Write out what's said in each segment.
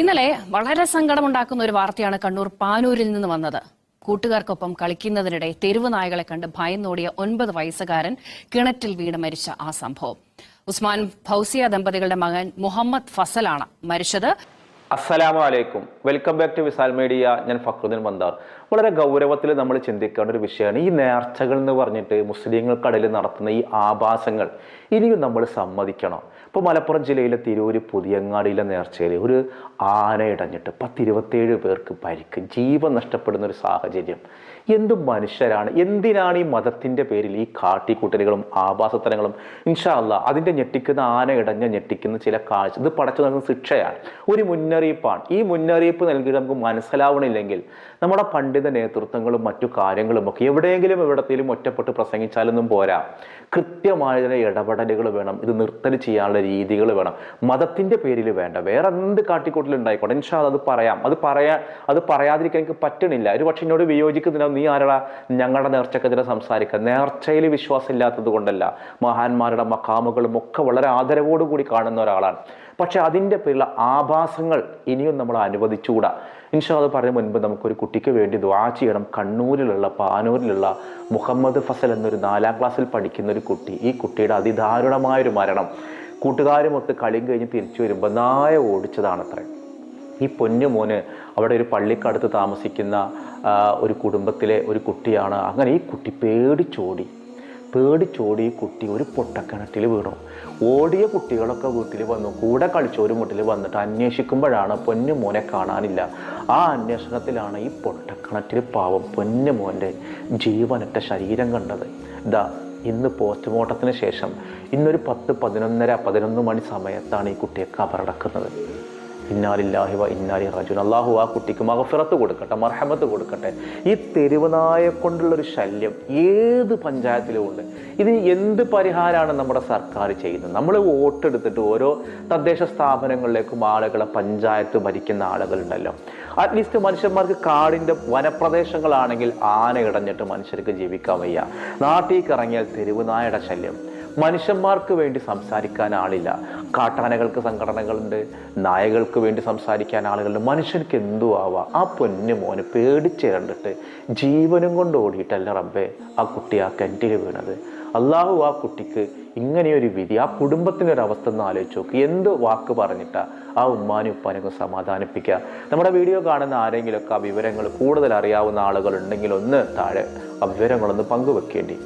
ഇന്നലെ വളരെ സങ്കടമുണ്ടാക്കുന്ന ഒരു വാർത്തയാണ് കണ്ണൂർ പാനൂരിൽ നിന്ന് വന്നത്. കൂട്ടുകാർക്കൊപ്പം കളിക്കുന്നതിനിടെ തെരുവ് നായകളെ കണ്ട് ഭയന്നോടിയ ഒൻപത് വയസ്സുകാരൻ കിണറ്റിൽ വീണ് മരിച്ച ആ സംഭവം. ഉസ്മാൻ ഫൗസിയ ദമ്പതികളുടെ മകൻ മുഹമ്മദ് ഫസലാണ് മരിച്ചത്. അസ്സലാമു അലൈക്കും. Welcome back to Visal media. ഞാൻ ഫക്രുദ്ദീൻ മന്ദാർ വളരെ ഗൗരവത്തിൽ നമ്മൾ ചിന്തിക്കേണ്ട ഒരു വിഷയമാണ് ഈ നേർച്ചകൾ എന്ന് പറഞ്ഞിട്ട് മുസ്ലിങ്ങൾക്കിടയിൽ നടത്തുന്ന ഈ ആഭാസങ്ങൾ. ഇനിയും നമ്മൾ സമ്മതിക്കണം. ഇപ്പോൾ മലപ്പുറം ജില്ലയിലെ തിരൂര് പുതിയങ്ങാടിയിലെ നേർച്ചയിൽ ഒരു ആന ഇടഞ്ഞിട്ട് പത്തിരുപത്തേഴ് പേർക്ക് പരിക്ക് ജീവൻ നഷ്ടപ്പെടുന്ന ഒരു സാഹചര്യം. എന്ത് മനുഷ്യരാണ്? എന്തിനാണ് ഈ മതത്തിന്റെ പേരിൽ ഈ കാട്ടിക്കൂട്ടലുകളും ആഭാസത്തരങ്ങളും ഇൻഷാ അല്ലാ അതിന്റെ ഞെട്ടിക്കുന്ന ആന ഇടഞ്ഞ ഞെട്ടിക്കുന്ന ചില കാഴ്ച. ഇത് പടച്ചു നൽകുന്ന ശിക്ഷയാണ്. ഒരു മുന്നറിയിപ്പാണ്. ഈ മുന്നറിയിപ്പ് നൽകിയിട്ട് നമുക്ക് മനസ്സിലാവണില്ലെങ്കിൽ നമ്മുടെ പണ്ഡിത നേതൃത്വങ്ങളും മറ്റു കാര്യങ്ങളും ഒക്കെ എവിടെയെങ്കിലും എവിടത്തേലും ഒറ്റപ്പെട്ട് പ്രസംഗിച്ചാലൊന്നും പോരാ. കൃത്യമായ ഇടപെടലുകൾ വേണം. ഇത് നിർത്തൽ ചെയ്യാനുള്ള രീതികൾ വേണം. മതത്തിന്റെ പേരിൽ വേണ്ട. വേറെ എന്ത് കാട്ടിക്കൂട്ടലുണ്ടായിക്കോട്ടെ. ഇൻഷാ അത് പറയാം. അത് പറയാ അത് പറയാതിരിക്കാൻ എനിക്ക് പറ്റണില്ല. ഒരു പക്ഷെ എന്നോട് വിയോജിക്കുന്നില്ല നീ ആരടാ? ഞങ്ങളുടെ നേർച്ചക്കെതിരെ സംസാരിക്കുക നേർച്ചയിൽ വിശ്വാസം ഇല്ലാത്തത് കൊണ്ടല്ല. മഹാന്മാരുടെ മക്കാമുകളും ഒക്കെ വളരെ ആദരവോടുകൂടി കാണുന്ന ഒരാളാണ്. പക്ഷെ അതിന്റെ പേരിലുള്ള ആഭാസങ്ങൾ ഇനിയും നമ്മൾ അനുവദിച്ചുകൂടാ. ഇൻഷാ അത് പറഞ്ഞ മുൻപ് നമുക്കൊരു കുട്ടിക്ക് വേണ്ടി ദ്വാ ചെയ്യണം. കണ്ണൂരിലുള്ള പാനൂരിലുള്ള മുഹമ്മദ് ഫസൽ എന്നൊരു നാലാം ക്ലാസ്സിൽ പഠിക്കുന്ന ഒരു കുട്ടി. ഈ കുട്ടിയുടെ അതിദാരുണമായൊരു മരണം. കൂട്ടുകാരുമൊത്ത് കളിയും കഴിഞ്ഞ് തിരിച്ചു വരുമ്പോൾ നായ ഓടിച്ചതാണത്രേ. ഈ പൊന്നു മോന് അവിടെ ഒരു പള്ളിക്കടുത്ത് താമസിക്കുന്ന ഒരു കുടുംബത്തിലെ ഒരു കുട്ടിയാണ്. അങ്ങനെ ഈ കുട്ടി പേടിച്ചോടി. പേടിച്ചോടി ഈ കുട്ടി ഒരു പൊട്ടക്കിണറ്റിൽ വീണു. ഓടിയ കുട്ടികളൊക്കെ വീട്ടിൽ വന്നു. കൂടെ ഒരു മുട്ടിൽ വന്നിട്ട് അന്വേഷിക്കുമ്പോഴാണ് പൊന്നു മോനെ കാണാനില്ല. ആ അന്വേഷണത്തിലാണ് ഈ പൊട്ടക്കിണറ്റിൽ പാവം പൊന്നു മോന്റെ ജീവനറ്റ ശരീരം കണ്ടത്. ഇതാ ഇന്ന് പോസ്റ്റ്മോർട്ടത്തിന് ശേഷം ഇന്നൊരു പത്ത് പതിനൊന്നര പതിനൊന്ന് മണി സമയത്താണ് ഈ കുട്ടിയെ കബറടക്കുന്നത്. ഇന്നാലില്ലാഹി വ ഇന്നാലി റജുൻ അള്ളാഹു ആ കുട്ടിക്ക് മഹഫിറത്ത് കൊടുക്കട്ടെ മർഹമത്ത് കൊടുക്കട്ടെ. ഈ തെരുവനായെ കൊണ്ടുള്ള ഒരു ശല്യം ഏത് പഞ്ചായത്തിലും ഉണ്ട്? ഇതിന് എന്ത് പരിഹാരമാണ് നമ്മുടെ സർക്കാർ ചെയ്യുന്നത്? നമ്മൾ വോട്ടെടുത്തിട്ട് ഓരോ തദ്ദേശ സ്ഥാപനങ്ങളിലേക്കും ആളുകളെ പഞ്ചായത്ത് ഭരിക്കുന്ന ആളുകളുണ്ടല്ലോ. അറ്റ്ലീസ്റ്റ് മനുഷ്യന്മാർക്ക് കാടിന്റെ വനപ്രദേശങ്ങളാണെങ്കിൽ ആന ഇടഞ്ഞിട്ട് മനുഷ്യർക്ക് ജീവിക്കാൻ വയ്യ. നാട്ടിൽ ഇറങ്ങിയാൽ തെരുവുനായുടെ ശല്യം. മനുഷ്യന്മാർക്ക് വേണ്ടി സംസാരിക്കാൻ ആളില്ല. കാട്ടാനകൾക്ക് സംഘടനകളുണ്ട് നായകൾക്ക് വേണ്ടി സംസാരിക്കാൻ ആളുകളുണ്ട്. മനുഷ്യർക്ക് എന്തു ആവാം? ആ പൊന്നു മോന് പേടിച്ച് കണ്ടിട്ട് ജീവനും കൊണ്ട് ഓടിയിട്ടല്ല റബ്ബേ ആ കുട്ടി ആ കിണറ്റിൽ വീണത്. അള്ളാഹു ആ കുട്ടിക്ക് ഇങ്ങനെയൊരു വിധി ആ കുടുംബത്തിന്റെ ഒരു അവസ്ഥ ഒന്ന് ആലോചിച്ച് നോക്ക്. എന്ത് വാക്ക് പറഞ്ഞിട്ടാ ആ ഉമ്മാനും ഉപ്പാനൊക്കെ സമാധാനിപ്പിക്കുക? നമ്മുടെ വീഡിയോ കാണുന്ന ആരെങ്കിലുമൊക്കെ ആ വിവരങ്ങൾ കൂടുതൽ അറിയാവുന്ന ആളുകളുണ്ടെങ്കിൽ ഒന്ന് താഴെ ആ വിവരങ്ങളൊന്ന് പങ്കുവെക്കേണ്ടി.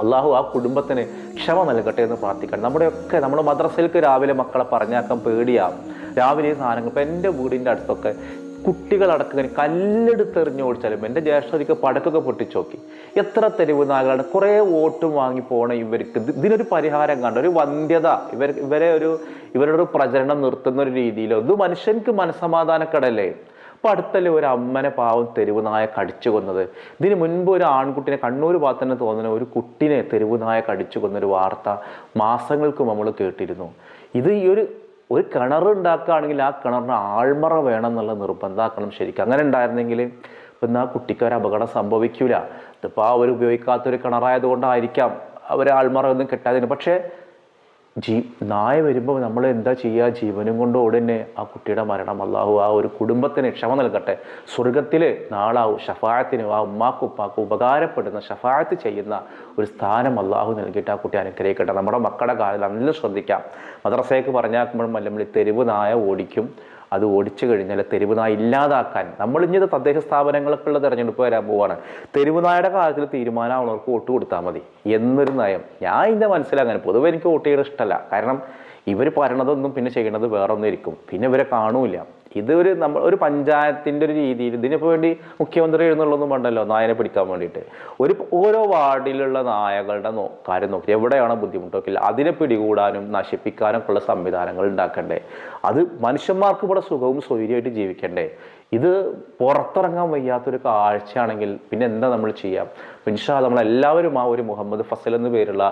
അള്ളാഹു ആ കുടുംബത്തിന് ക്ഷമ നൽകട്ടെ എന്ന് പ്രാർത്ഥിക്കണം. നമ്മുടെയൊക്കെ നമ്മുടെ മദ്രസയിലേക്ക് രാവിലെ മക്കളെ പറഞ്ഞാക്കാൻ പേടിയാവും രാവിലെ സാധനങ്ങൾ ഇപ്പം എന്റെ വീടിന്റെ അടുത്തൊക്കെ കുട്ടികളടക്കം കല്ലെടുത്തെറിഞ്ഞ് ഓടിച്ചാലും എന്റെ ജ്യേഷ്ഠതിക്ക് പടക്കൊക്കെ പൊട്ടിച്ചോക്കി. എത്ര തെരുവ് നാഗാണ് കുറേ വോട്ടും വാങ്ങി പോണ ഇവർക്ക്. ഇതിനൊരു പരിഹാരം കണ്ട? ഒരു വന്ധ്യത. ഇവർ ഇവരെ ഒരു ഇവരുടെ ഒരു പ്രചരണം നിർത്തുന്ന ഒരു രീതിയിലോ. ഇത് മനുഷ്യർക്ക് മനസമാധാനക്കടല്ലേ അപ്പൊ അടുത്തല്ലേ ഒരു അമ്മനെ പാവം തെരുവ് നായ കടിച്ചു കൊന്നത്? ഇതിന് മുൻപ് ഒരു ആൺകുട്ടിനെ കണ്ണൂർ ഭാഗത്ത് തന്നെ തോന്നുന്ന ഒരു കുട്ടിനെ തെരുവ് നായ കടിച്ചു കൊന്നൊരു വാർത്ത മാസങ്ങൾക്ക് നമ്മൾ കേട്ടിരുന്നു. ഇത് ഈ ഒരു ഒരു കിണർ ഉണ്ടാക്കുകയാണെങ്കിൽ ആ കിണറിന് ആൾമറ വേണം എന്നുള്ള നിർബന്ധമാക്കണം ശരിക്കും. അങ്ങനെ ഉണ്ടായിരുന്നെങ്കിൽ ഇപ്പം എന്നാൽ കുട്ടിക്ക് ഒരു അപകടം സംഭവിക്കൂല. ഇതിപ്പോൾ ആ അവർ ഉപയോഗിക്കാത്തൊരു കിണറായതുകൊണ്ടായിരിക്കാം അവർ ആൾമറ ഒന്നും കിട്ടാതിന് പക്ഷേ ജീ നായ വരുമ്പോൾ നമ്മൾ എന്താ ചെയ്യുക ജീവനും കൊണ്ട് ഉടനെ ആ കുട്ടിയുടെ മരണം അള്ളാഹു ആ ഒരു കുടുംബത്തിന് ക്ഷമ നൽകട്ടെ. സ്വർഗത്തിൽ നാളാവും ഷഫായത്തിനും ആ ഉമ്മാക്കും ഉപ്പാക്കും ഉപകാരപ്പെടുന്ന ഷഫായത്ത് ചെയ്യുന്ന ഒരു സ്ഥാനം അള്ളാഹു നൽകിയിട്ട് ആ കുട്ടി അനുഗ്രഹിക്കട്ടെ. നമ്മുടെ മക്കളുടെ കാലിൽ നല്ല ശ്രദ്ധിക്കാം. മദ്രസയ്ക്ക് പറഞ്ഞാക്കുമ്പോഴും നമ്മൾ ഈ തെരുവ് നായ ഓടിക്കും. അത് ഓടിച്ചു കഴിഞ്ഞാൽ തെരുവ് നായ ഇല്ലാതാക്കാൻ. നമ്മൾ ഇനി തദ്ദേശ സ്ഥാപനങ്ങൾക്കുള്ള തെരഞ്ഞെടുപ്പ് വരാൻ പോവാണ്. തെരുവ് നായയുടെ കാര്യത്തിൽ തീരുമാനമാവുന്നവർക്ക് വോട്ട് കൊടുത്താൽ മതി. എന്നൊരു നയം. ഞാൻ ഇതിന്റെ മനസ്സിലാകാൻ പൊതുവെ എനിക്ക് വോട്ട് ചെയ്യണത് ഇഷ്ടമല്ല. കാരണം ഇവർ പറയണതൊന്നും പിന്നെ ചെയ്യണത് വേറൊന്നും ഇരിക്കും പിന്നെ ഇവരെ കാണൂല ഇത് ഒരു നമ്മൾ ഒരു പഞ്ചായത്തിന്റെ ഒരു രീതിയിൽ ഇതിനിപ്പോൾ വേണ്ടി മുഖ്യമന്ത്രി എഴുന്നുള്ളൊന്നും വേണ്ടല്ലോ നായനെ പിടിക്കാൻ വേണ്ടിയിട്ട്. ഒരു ഓരോ വാർഡിലുള്ള നായകളുടെ നോ കാര്യം നോക്കി എവിടെയാണ് ബുദ്ധിമുട്ടൊക്കെ അതിനെ പിടികൂടാനും നശിപ്പിക്കാനും ഉള്ള സംവിധാനങ്ങൾ ഉണ്ടാക്കണ്ടേ. അത് മനുഷ്യന്മാർക്ക് ഇവിടെ സുഖവും സ്വൈര്യമായിട്ട് ജീവിക്കണ്ടേ. ഇത് പുറത്തിറങ്ങാൻ വയ്യാത്തൊരു കാഴ്ചയാണെങ്കിൽ പിന്നെ എന്താ നമ്മൾ ചെയ്യാം? ഇൻഷാ നമ്മളെല്ലാവരും ആ ഒരു മുഹമ്മദ് ഫസൽ എന്ന് പേരുള്ള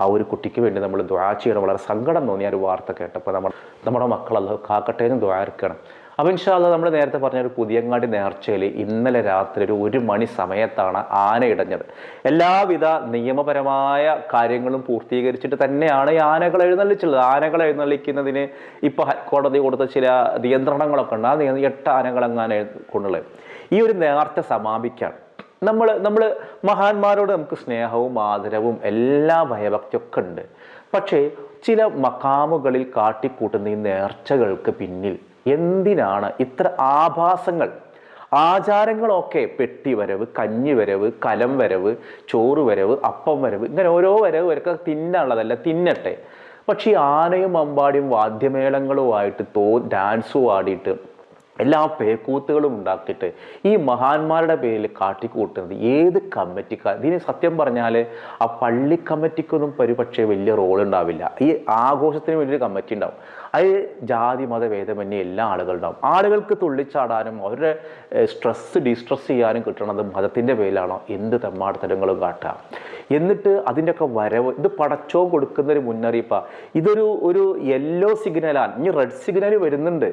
ആ ഒരു കുട്ടിക്ക് വേണ്ടി നമ്മൾ ദ്വാ ചെയ്യണം. വളരെ സങ്കടം തോന്നിയ ഒരു വാർത്ത കേട്ടപ്പോൾ നമ്മൾ നമ്മുടെ മക്കളല്ലോ കാക്കട്ടെ എന്ന് ദ്വാരക്കണം അപ്പം ഇൻഷാല്ല നമ്മൾ നേരത്തെ പറഞ്ഞ ഒരു പുതിയങ്ങാടി നേർച്ചയിൽ ഇന്നലെ രാത്രി ഒരു ഒരു മണി സമയത്താണ് ആന ഇടഞ്ഞത്. എല്ലാവിധ നിയമപരമായ കാര്യങ്ങളും പൂർത്തീകരിച്ചിട്ട് തന്നെയാണ് ഈ ആനകൾ എഴുന്നള്ളിച്ചുള്ളത്. ആനകൾ എഴുന്നള്ളിക്കുന്നതിന് ഇപ്പോൾ ഹൈക്കോടതി കൊടുത്ത ചില നിയന്ത്രണങ്ങളൊക്കെ ഉണ്ട്. ആ എട്ട് ആനകൾ അങ്ങനെ കൊണ്ടുള്ളത്. ഈ ഒരു നേർച്ച സമാപിക്കാൻ നമ്മൾ നമ്മൾ മഹാന്മാരോട് നമുക്ക് സ്നേഹവും ആദരവും എല്ലാ ഭയഭക്തിയൊക്കെ ഉണ്ട്. പക്ഷേ ചില മക്കാമുകളിൽ കാട്ടിക്കൂട്ടുന്ന ഈ നേർച്ചകൾക്ക് പിന്നിൽ എന്തിനാണ് ഇത്ര ആഭാസങ്ങൾ? ആചാരങ്ങളൊക്കെ പെട്ടി വരവ് കഞ്ഞി വരവ് കലം വരവ് ചോറ് വരവ് അപ്പം വരവ് ഇങ്ങനെ ഓരോ വരവ് വരക്ക് തിന്നാനുള്ളതല്ല തിന്നട്ടെ. പക്ഷേ ആനയും അമ്പാടിയും വാദ്യമേളങ്ങളുമായിട്ട് തോ ഡാൻസും ആടിയിട്ട് എല്ലാ പേക്കൂത്തുകളും ഉണ്ടാക്കിയിട്ട് ഈ മഹാന്മാരുടെ പേരിൽ കാട്ടിക്കൂട്ടുന്നത് ഏത് കമ്മിറ്റിക്കാർ ഇതിന് സത്യം പറഞ്ഞാൽ ആ പള്ളി കമ്മിറ്റിക്കൊന്നും പരിപക്ഷേ വലിയ റോൾ ഉണ്ടാവില്ല. ഈ ആഘോഷത്തിന് വലിയൊരു കമ്മിറ്റി ഉണ്ടാവും. അത് ജാതി മത ഭേദമന്യേ എല്ലാ ആളുകളുണ്ടാവും ആളുകൾക്ക് തുള്ളിച്ചാടാനും അവരുടെ സ്ട്രെസ് ഡിസ്ട്രെസ് ചെയ്യാനും കിട്ടണത് മതത്തിന്റെ പേരിലാണോ? എന്ത് തെമ്മാടത്തരങ്ങളും കാട്ടുക എന്നിട്ട് അതിന്റെയൊക്കെ വരവ് ഇത് പടച്ചോ കൊടുക്കുന്നൊരു മുന്നറിയിപ്പാണ് ഇതൊരു ഒരു യെല്ലോ സിഗ്നലാണ് ഇനി റെഡ് സിഗ്നൽ വരുന്നുണ്ട്.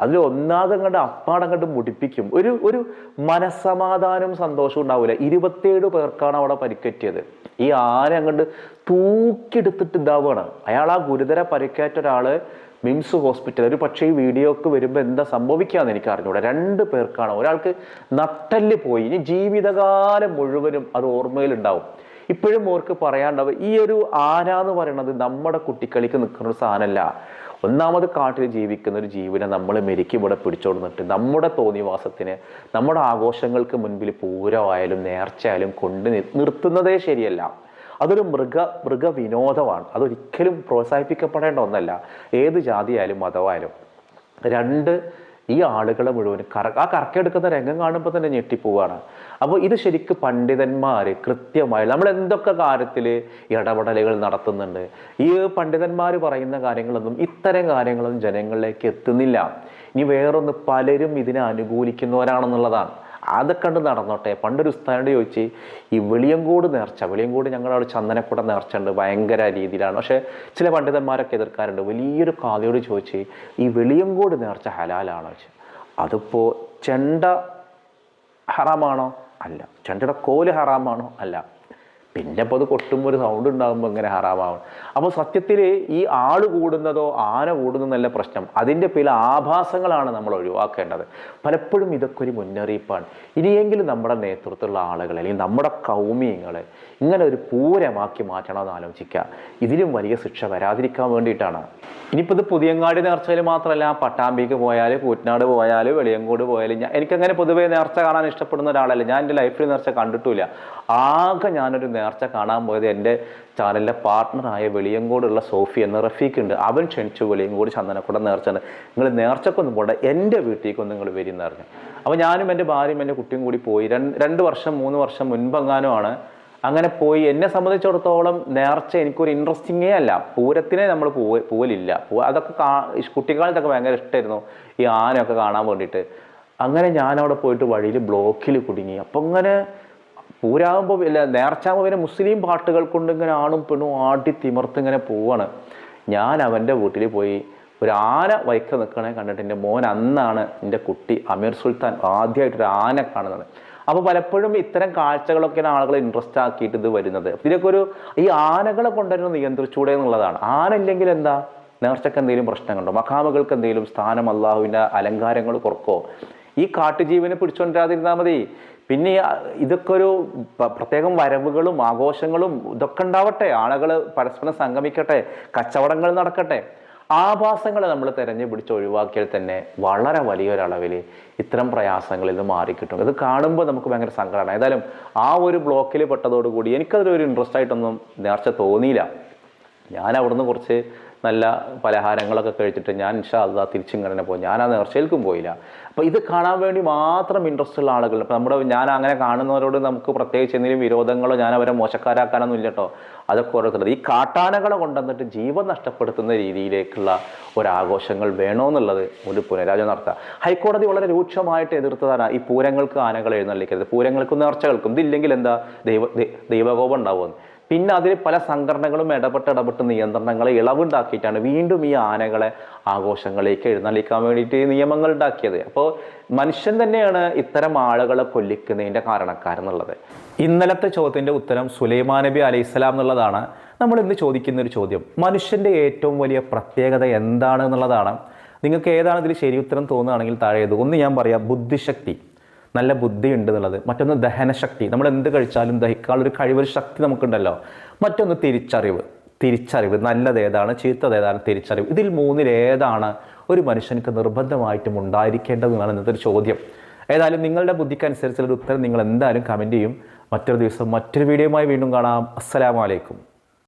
അതിൽ ഒന്നാതെ കണ്ട് അപ്പാടം കണ്ട് മുടിപ്പിക്കും. ഒരു ഒരു മനസമാധാനവും സന്തോഷവും ഉണ്ടാവില്ല. ഇരുപത്തേഴ് പേർക്കാണ് അവിടെ പരിക്കേറ്റിയത്. ഈ ആന അങ്ങോട്ട് തൂക്കിയെടുത്തിട്ട് ഇതാവുകയാണ് അയാൾ ആ ഗുരുതര പരിക്കേറ്റ ഒരാൾ മിംസ് ഹോസ്പിറ്റൽ ഒരു പക്ഷേ ഈ വീഡിയോ ഒക്കെ വരുമ്പോൾ എന്താ സംഭവിക്കാന്ന് എനിക്ക് അറിഞ്ഞൂടെ. രണ്ട് പേർക്കാണ്. ഒരാൾക്ക് നട്ടൽ പോയി. ഇനി ജീവിതകാലം മുഴുവനും അത് ഓർമ്മയിലുണ്ടാവും. ഇപ്പോഴും ഓർക്ക് പറയാണ്ടാവും ഈ ഒരു ആന എന്ന് പറയുന്നത് നമ്മുടെ കുട്ടിക്കളിക്ക് നിൽക്കുന്ന ഒരു സാധനമല്ല. ഒന്നാമത് കാട്ടിൽ ജീവിക്കുന്ന ഒരു ജീവനെ നമ്മൾ മെരുക്കി ഇവിടെ പിടിച്ചോടുന്നിട്ട് നമ്മുടെ തോന്നിവാസത്തിന് നമ്മുടെ ആഘോഷങ്ങൾക്ക് മുൻപിൽ പൂരമായാലും നേർച്ചയായാലും കൊണ്ട് നിർത്തുന്നതേ ശരിയല്ല. അതൊരു മൃഗ മൃഗ വിനോദമാണ് അതൊരിക്കലും പ്രോത്സാഹിപ്പിക്കപ്പെടേണ്ട ഒന്നല്ല. ഏത് ജാതിയായാലും മതമായാലും. രണ്ട് ഈ ആളുകളെ മുഴുവൻ കറ ആ കറക്കെടുക്കുന്ന രംഗം കാണുമ്പോൾ തന്നെ ഞെട്ടിപ്പോവാണ്. അപ്പോൾ ഇത് ശരിക്കും പണ്ഡിതന്മാർ കൃത്യമായി നമ്മൾ എന്തൊക്കെ കാര്യത്തിൽ ഇടപെടലുകൾ നടത്തുന്നുണ്ട്? ഈ പണ്ഡിതന്മാർ പറയുന്ന കാര്യങ്ങളൊന്നും ഇത്തരം കാര്യങ്ങളൊന്നും ജനങ്ങളിലേക്ക് എത്തുന്നില്ല. ഇനി വേറൊന്ന് പലരും ഇതിനെ അനുകൂലിക്കുന്നവരാണെന്നുള്ളതാണ്. അതൊക്കെ കണ്ട് നടന്നോട്ടെ. പണ്ടൊരു ഉസ്താനോട് ചോദിച്ച് ഈ വെളിയങ്കോട് നേർച്ച വെളിയങ്കോട് ഞങ്ങളവിടെ ചന്ദനക്കുട നേർച്ച ഉണ്ട് ഭയങ്കര രീതിയിലാണ്. പക്ഷേ ചില പണ്ഡിതന്മാരൊക്കെ എതിർക്കാറുണ്ട്. വലിയൊരു കാതയോട് ചോദിച്ച് ഈ വെളിയങ്കോട് നേർച്ച ഹലാലാണോ? ചോദിച്ചു അതിപ്പോൾ ചെണ്ട ഹറാമാണോ? അല്ല. ചെണ്ടയുടെ കോൽ ഹറാമാണോ? അല്ല. പിന്നെ അപ്പോൾ അത് കൊട്ടുമ്പോൾ ഒരു സൗണ്ട് ഉണ്ടാകുമ്പോൾ ഇങ്ങനെ ഹറാമാവും. അപ്പോൾ സത്യത്തിൽ ഈ ആൾ കൂടുന്നതോ ആന കൂടുന്നതല്ല പ്രശ്നം. അതിന്റെ പേരിൽ ആഭാസങ്ങളാണ് നമ്മൾ ഒഴിവാക്കേണ്ടത്. പലപ്പോഴും ഇതൊക്കെ ഒരു മുന്നറിയിപ്പാണ്. ഇനിയെങ്കിലും നമ്മുടെ നേതൃത്വത്തിലുള്ള ആളുകൾ അല്ലെങ്കിൽ നമ്മുടെ കൗമിയങ്ങളെ ഇങ്ങനെ ഒരു പൂരമാക്കി മാറ്റണമെന്ന് ആലോചിക്കുക. ഇതിലും വലിയ ശിക്ഷ വരാതിരിക്കാൻ വേണ്ടിയിട്ടാണ്. ഇനിയിപ്പോൾ ഇത് പുതിയങ്ങാടി നേർച്ചയിൽ മാത്രമല്ല പട്ടാമ്പിക്ക് പോയാൽ കൂറ്റനാട് പോയാൽ വെളിയങ്കോട് പോയാൽ ഞാൻ എനിക്കങ്ങനെ പൊതുവേ നേർച്ച കാണാൻ ഇഷ്ടപ്പെടുന്ന ഒരാളല്ല. ഞാൻ എന്റെ ലൈഫിൽ നേർച്ച കണ്ടിട്ടില്ല ആകെ ഞാനൊരു നേർച്ച കാണാൻ പോയത് എന്റെ ചാനലിലെ പാർട്ട്ണറായ വെളിയങ്കോടുള്ള സോഫി എന്ന റഫീഖ് ഉണ്ട് അവൻ ക്ഷണിച്ചു വെളിയങ്കോട് ചന്ദനക്കുട നേർച്ചയാണ്. നിങ്ങൾ നേർച്ചക്കൊന്നും പോകണ്ട എന്റെ വീട്ടിലേക്കൊന്നും നിങ്ങൾ വരും പറഞ്ഞു. അപ്പോൾ ഞാനും എന്റെ ഭാര്യയും എന്റെ കുട്ടിയും കൂടി പോയി. രണ്ട് വർഷം മൂന്ന് വർഷം മുൻപെങ്ങാനുമാണ് അങ്ങനെ പോയി. എന്നെ സംബന്ധിച്ചിടത്തോളം നേർച്ച എനിക്കൊരു ഇൻട്രസ്റ്റിങ്ങേ അല്ല. പൂരത്തിനെ നമ്മൾ പൂവ് പോവലില്ല. പൂ അതൊക്കെ കാ കുട്ടിക്കാലത്തൊക്കെ ഭയങ്കര ഇഷ്ടമായിരുന്നു ഈ ആനയൊക്കെ കാണാൻ വേണ്ടിയിട്ട്. അങ്ങനെ ഞാനവിടെ പോയിട്ട് വഴിയിൽ ബ്ലോക്കിൽ കുടുങ്ങി. അപ്പം ഇങ്ങനെ പൂരാകുമ്പോൾ ഇല്ല നേർച്ചാകുമ്പോൾ പിന്നെ മുസ്ലിം പാട്ടുകൾ കൊണ്ട് ഇങ്ങനെ ആണും പെണ്ണും ആട്ടി തിമർത്ത് ഇങ്ങനെ പോവാണ്. ഞാൻ അവന്റെ വീട്ടിൽ പോയി ഒരു ആന വൈക്ക നിൽക്കണേ കണ്ടിട്ട് എന്റെ മോൻ അന്നാണ് എന്റെ കുട്ടി അമീർ സുൽത്താൻ ആദ്യമായിട്ട് ഒരു ആന കാണുന്നത്. അപ്പോൾ പലപ്പോഴും ഇത്തരം കാഴ്ചകളൊക്കെയാണ് ആളുകളെ ഇൻട്രസ്റ്റ് ആക്കിയിട്ട് ഇത് വരുന്നത്. ഇതിലൊക്കെ ഒരു ഈ ആനകളെ കൊണ്ടുവരുന്ന നിയന്ത്രിച്ചൂടെ എന്നുള്ളതാണ്. ആന ഇല്ലെങ്കിൽ എന്താ? നേർച്ചക്ക് എന്തെങ്കിലും പ്രശ്നങ്ങളുണ്ടോ? മഖാമുകൾക്ക് എന്തെങ്കിലും സ്ഥാനം അള്ളാഹുവിന്റെ അലങ്കാരങ്ങൾ കുറക്കോ? ഈ കാട്ടുജീവിനെ പിടിച്ചുകൊണ്ടിരാതിരുന്നാൽ മതി. പിന്നെ ഇതൊക്കെ ഒരു പ്രത്യേകം വരവുകളും ആഘോഷങ്ങളും ഇതൊക്കെ ഉണ്ടാവട്ടെ. ആളുകൾ പരസ്പരം സംഗമിക്കട്ടെ. കച്ചവടങ്ങൾ നടക്കട്ടെ. ആഭാസങ്ങൾ നമ്മൾ തിരഞ്ഞു പിടിച്ച് ഒഴിവാക്കിയാൽ തന്നെ വളരെ വലിയൊരളവിൽ ഇത്തരം പ്രയാസങ്ങളിൽ നിന്ന് മാറിക്കിട്ടും. ഇത് കാണുമ്പോൾ നമുക്ക് ഭയങ്കര സങ്കടമാണ് ഏതായാലും ആ ഒരു ബ്ലോക്കിൽ പെട്ടതോടുകൂടി എനിക്കതിലൊരു ഇൻട്രസ്റ്റ് ആയിട്ടൊന്നും നേർച്ച തോന്നിയില്ല. ഞാൻ അവിടുന്ന് കുറച്ച് നല്ല പലഹാരങ്ങളൊക്കെ കഴിച്ചിട്ട് ഞാൻ ഇൻഷാ അള്ളാ തിരിച്ചിങ്ങനെ പോയി ഞാൻ ആ നേർച്ചയിൽക്കും പോയില്ല. അപ്പോൾ ഇത് കാണാൻ വേണ്ടി മാത്രം ഇൻട്രസ്റ്റ് ഉള്ള ആളുകൾ അപ്പോൾ നമ്മുടെ ഞാൻ അങ്ങനെ കാണുന്നവരോട് നമുക്ക് പ്രത്യേകിച്ച് എന്തെങ്കിലും വിരോധങ്ങളോ ഞാൻ അവരെ മോശക്കാരാക്കാനൊന്നും ഇല്ല കേട്ടോ അതൊക്കെ ഓരോരുത്തരുടെ. ഈ കാട്ടാനകളെ കൊണ്ടുവന്നിട്ട് ജീവൻ നഷ്ടപ്പെടുത്തുന്ന രീതിയിലേക്കുള്ള ഒരാഘോഷങ്ങൾ വേണമെന്നുള്ളത് ഒരു പുനരാജം നടത്തുക ഹൈക്കോടതി വളരെ രൂക്ഷമായിട്ട് എതിർത്തതാണ് ഈ പൂരങ്ങൾക്ക് ആനകൾ എഴുന്നള്ളിക്കരുത്. പൂരങ്ങൾക്കും നേർച്ചകൾക്കും. ഇതില്ലെങ്കിൽ എന്താ ദൈവ ദൈവകോപം ഉണ്ടാവുമെന്ന്. പിന്നെ അതിൽ പല സംഘടനകളും ഇടപെട്ട് ഇടപെട്ട് നിയന്ത്രണങ്ങളെ ഇളവുണ്ടാക്കിയിട്ടാണ് വീണ്ടും ഈ ആനകളെ ആഘോഷങ്ങളിലേക്ക് എഴുന്നള്ളിക്കാൻ വേണ്ടിയിട്ട് നിയമങ്ങൾ ഉണ്ടാക്കിയത്. അപ്പോൾ മനുഷ്യൻ തന്നെയാണ് ഇത്തരം ആളുകളെ കൊല്ലിക്കുന്നതിന്റെ കാരണക്കാരെന്നുള്ളത് ഇന്നലത്തെ ചോദ്യത്തിന്റെ ഉത്തരം സുലൈമാൻ നബി അലൈഹിസ്സലാം എന്നുള്ളതാണ്. നമ്മൾ ഇന്ന് ചോദിക്കുന്ന ഒരു ചോദ്യം മനുഷ്യന്റെ ഏറ്റവും വലിയ പ്രത്യേകത എന്താണ് എന്നുള്ളതാണ്. നിങ്ങൾക്ക് ഏതാണ് ഇതിൽ ശരി ഉത്തരം തോന്നുകയാണെങ്കിൽ താഴെ. ഒന്ന് ഞാൻ പറയാം ബുദ്ധിശക്തി. നല്ല ബുദ്ധി ഉണ്ട് എന്നുള്ളത്. മറ്റൊന്ന് ദഹനശക്തി. നമ്മൾ എന്ത് കഴിച്ചാലും ദഹിക്കാൻ ഒരു കഴിവൊരു ശക്തി നമുക്കുണ്ടല്ലോ. മറ്റൊന്ന് തിരിച്ചറിവ്. തിരിച്ചറിവ്. നല്ലത് ഏതാണ്? ചീത്തത് ഏതാണ്? തിരിച്ചറിവ്. ഇതിൽ മൂന്നിൽ ഏതാണ് ഒരു മനുഷ്യനക്ക് നിർബന്ധമായിട്ടും ഉണ്ടായിരിക്കേണ്ടതെന്നാണ് ഇന്നത്തെ ഒരു ചോദ്യം. ഏതായാലും നിങ്ങളുടെ ബുദ്ധിക്കനുസരിച്ചുള്ള ഉത്തരം നിങ്ങൾ എന്തായാലും കമന്റ് ചെയ്യും. മറ്റൊരു ദിവസം മറ്റൊരു വീഡിയോയുമായി വീണ്ടും കാണാം. അസ്സലാമലൈക്കും